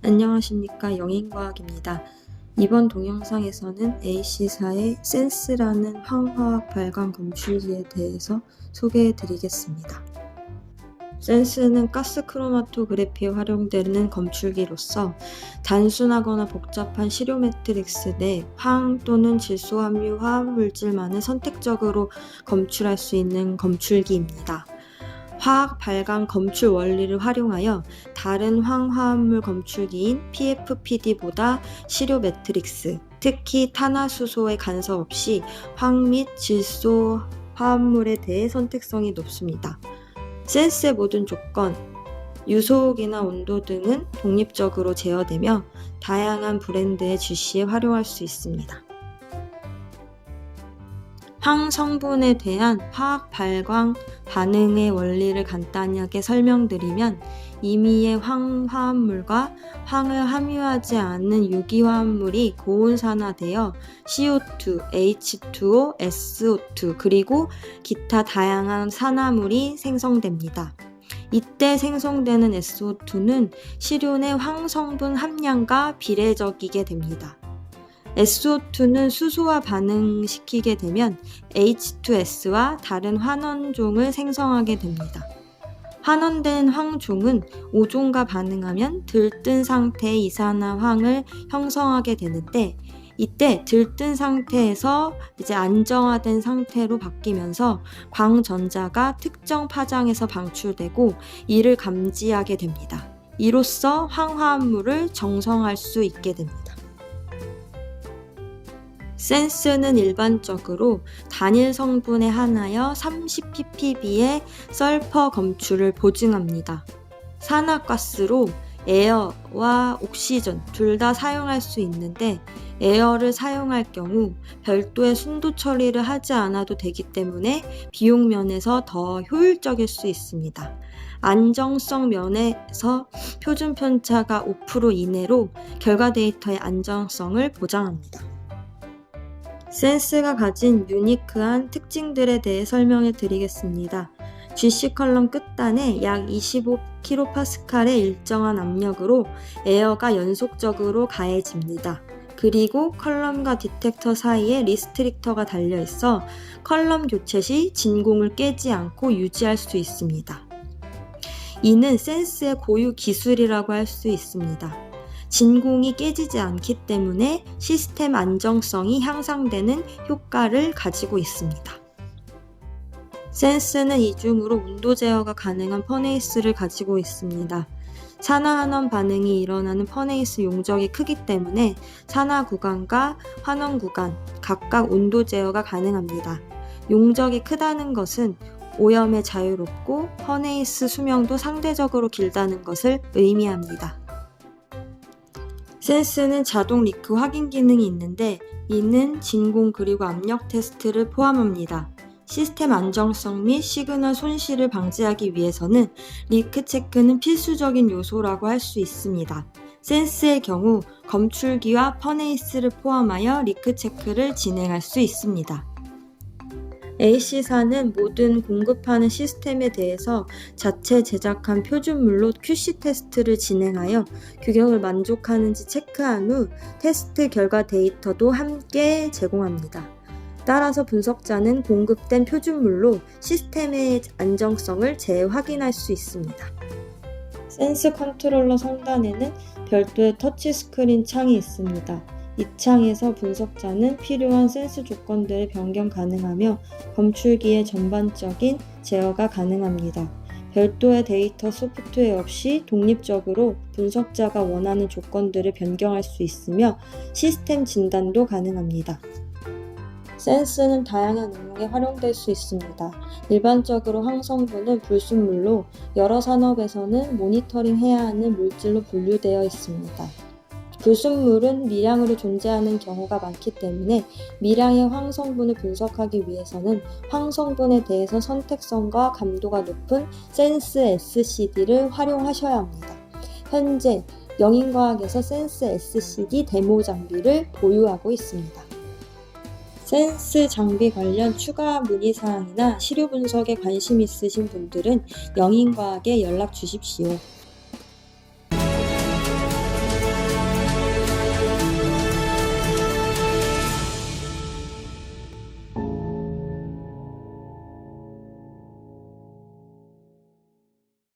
안녕하십니까 영인과학입니다. 이번 동영상에서는 A씨사의 센스라는 황화학 발광 검출기에 대해서 소개해 드리겠습니다. 센스는 가스 크로마토그래피에 활용되는 검출기로서 단순하거나 복잡한 시료 매트릭스 내황 또는 질소 함유 화합물질만을 선택적으로 검출할 수 있는 검출기입니다. 화학 발광 검출 원리를 활용하여 다른 황화합물 검출기인 PFPD보다 시료 매트릭스, 특히 탄화수소의 간섭 없이 황 및 질소 화합물에 대해 선택성이 높습니다. 센스의 모든 조건, 유소옥이나 온도 등은 독립적으로 제어되며 다양한 브랜드의 GC에 활용할 수 있습니다. 황 성분에 대한 화학 발광 반응의 원리를 간단하게 설명드리면 임의의 황화합물과 황을 함유하지 않는 유기화합물이 고온산화되어 CO2, H2O, SO2 그리고 기타 다양한 산화물이 생성됩니다. 이때 생성되는 SO2는 시료내 황성분 함량과 비례적이게 됩니다. SO2는 수소와 반응시키게 되면 H2S와 다른 환원종을 생성하게 됩니다. 환원된 황종은 오종과 반응하면 들뜬 상태의 이산화황을 형성하게 되는데 이때 들뜬 상태에서 이제 안정화된 상태로 바뀌면서 광전자가 특정 파장에서 방출되고 이를 감지하게 됩니다. 이로써 황화합물을 정성할 수 있게 됩니다. 센스는 일반적으로 단일 성분에 한하여 30ppb의 설퍼 검출을 보증합니다. 산화가스로 에어와 옥시전 둘 다 사용할 수 있는데 에어를 사용할 경우 별도의 순도 처리를 하지 않아도 되기 때문에 비용 면에서 더 효율적일 수 있습니다. 안정성 면에서 표준 편차가 5% 이내로 결과 데이터의 안정성을 보장합니다. 센스가 가진 유니크한 특징들에 대해 설명해 드리겠습니다. GC 컬럼 끝단에 약 25kPa의 일정한 압력으로 에어가 연속적으로 가해집니다. 그리고 컬럼과 디텍터 사이에 리스트릭터가 달려 있어 컬럼 교체 시 진공을 깨지 않고 유지할 수 있습니다. 이는 센스의 고유 기술이라고 할 수 있습니다. 진공이 깨지지 않기 때문에 시스템 안정성이 향상되는 효과를 가지고 있습니다. 센스는 이중으로 온도 제어가 가능한 퍼네이스를 가지고 있습니다. 산화환원 반응이 일어나는 퍼네이스 용적이 크기 때문에 산화 구간과 환원 구간 각각 온도 제어가 가능합니다. 용적이 크다는 것은 오염에 자유롭고 퍼네이스 수명도 상대적으로 길다는 것을 의미합니다. 센스는 자동 리크 확인 기능이 있는데 이는 진공 그리고 압력 테스트를 포함합니다. 시스템 안정성 및 시그널 손실을 방지하기 위해서는 리크 체크는 필수적인 요소라고 할 수 있습니다. 센스의 경우 검출기와 퍼네이스를 포함하여 리크 체크를 진행할 수 있습니다. A씨사는 모든 공급하는 시스템에 대해서 자체 제작한 표준물로 QC 테스트를 진행하여 규격을 만족하는지 체크한 후 테스트 결과 데이터도 함께 제공합니다. 따라서 분석자는 공급된 표준물로 시스템의 안정성을 재확인할 수 있습니다. 센스 컨트롤러 상단에는 별도의 터치스크린 창이 있습니다. 이 창에서 분석자는 필요한 센스 조건들을 변경 가능하며 검출기의 전반적인 제어가 가능합니다. 별도의 데이터 소프트웨어 없이 독립적으로 분석자가 원하는 조건들을 변경할 수 있으며 시스템 진단도 가능합니다. 센스는 다양한 응용에 활용될 수 있습니다. 일반적으로 황성분은 불순물로 여러 산업에서는 모니터링해야 하는 물질로 분류되어 있습니다. 불순물은 미량으로 존재하는 경우가 많기 때문에 미량의 황성분을 분석하기 위해서는 황성분에 대해서 선택성과 감도가 높은 센스 SCD를 활용하셔야 합니다. 현재 영인과학에서 센스 SCD 데모 장비를 보유하고 있습니다. 센스 장비 관련 추가 문의 사항이나 시료 분석에 관심 있으신 분들은 영인과학에 연락 주십시오.